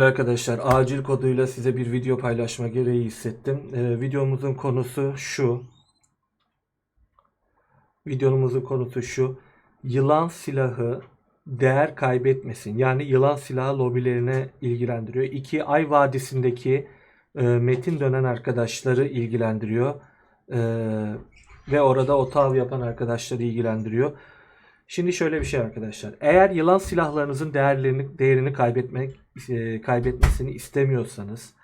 Arkadaşlar acil koduyla size bir video paylaşma gereği hissettim. Ee, videomuzun konusu şu. Videomuzun konusu şu. Yılan silahı değer kaybetmesin. Yani yılan silahı lobilerine ilgilendiriyor. İki Ay Vadisi'ndeki e, metin dönen arkadaşları ilgilendiriyor. Ee, ve orada otav yapan arkadaşları ilgilendiriyor. Şimdi şöyle bir şey arkadaşlar. Eğer yılan silahlarınızın değerlerini değerini kaybetmek e, kaybetmesini istemiyorsanız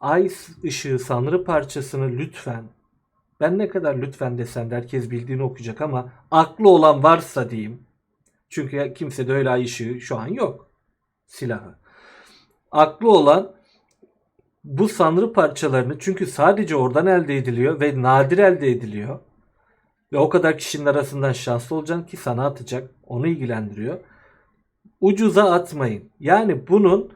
ay ışığı sanrı parçasını lütfen ben ne kadar lütfen desem de herkes bildiğini okuyacak ama aklı olan varsa diyeyim. Çünkü kimse de öyle ay ışığı şu an yok silahı. Aklı olan bu sanrı parçalarını çünkü sadece oradan elde ediliyor ve nadir elde ediliyor. Ve o kadar kişinin arasından şanslı olacaksın ki sana atacak. Onu ilgilendiriyor. Ucuza atmayın. Yani bunun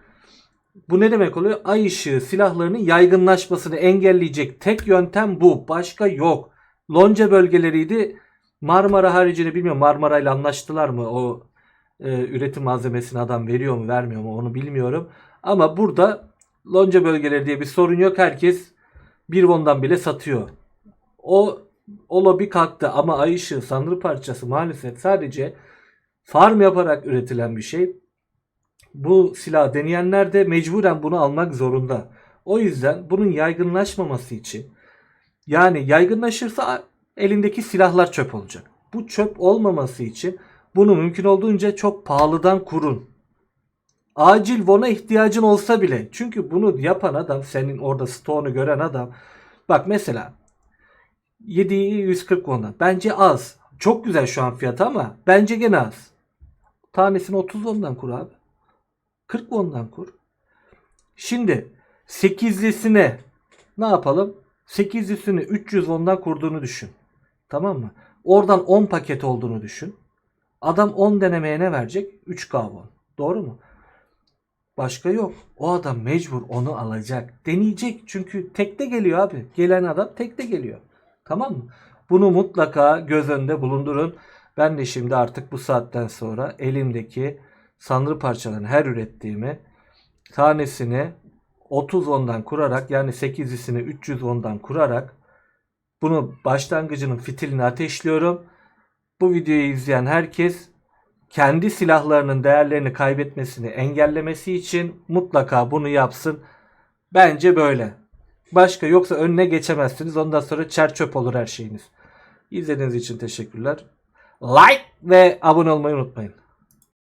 bu ne demek oluyor? Ay ışığı silahlarının yaygınlaşmasını engelleyecek tek yöntem bu. Başka yok. Lonca bölgeleriydi. Marmara haricinde bilmiyorum Marmara ile anlaştılar mı? O e, üretim malzemesini adam veriyor mu vermiyor mu onu bilmiyorum. Ama burada lonca bölgeleri diye bir sorun yok. Herkes bir vondan bile satıyor. O o lobi kalktı ama ay ışığı sanrı parçası maalesef sadece farm yaparak üretilen bir şey. Bu silah deneyenler de mecburen bunu almak zorunda. O yüzden bunun yaygınlaşmaması için yani yaygınlaşırsa elindeki silahlar çöp olacak. Bu çöp olmaması için bunu mümkün olduğunca çok pahalıdan kurun. Acil Von'a ihtiyacın olsa bile. Çünkü bunu yapan adam senin orada stoğunu gören adam. Bak mesela 7'yi 140 Von'dan. Bence az. Çok güzel şu an fiyatı ama bence gene az. Tanesini 30 Von'dan kur abi. 40 Von'dan kur. Şimdi 8'lisine ne yapalım? 8'lisini 300 Von'dan kurduğunu düşün. Tamam mı? Oradan 10 paket olduğunu düşün. Adam 10 denemeye ne verecek? 3K Von. Doğru mu? Başka yok. O adam mecbur onu alacak. Deneyecek. Çünkü tekte geliyor abi. Gelen adam tekte geliyor. Tamam mı? Bunu mutlaka göz önünde bulundurun. Ben de şimdi artık bu saatten sonra elimdeki sanrı parçalarını her ürettiğimi tanesini 30 ondan kurarak yani 8'lisini 300 ondan kurarak bunu başlangıcının fitilini ateşliyorum. Bu videoyu izleyen herkes kendi silahlarının değerlerini kaybetmesini engellemesi için mutlaka bunu yapsın. Bence böyle. Başka yoksa önüne geçemezsiniz. Ondan sonra çer çöp olur her şeyiniz. İzlediğiniz için teşekkürler. Like ve abone olmayı unutmayın.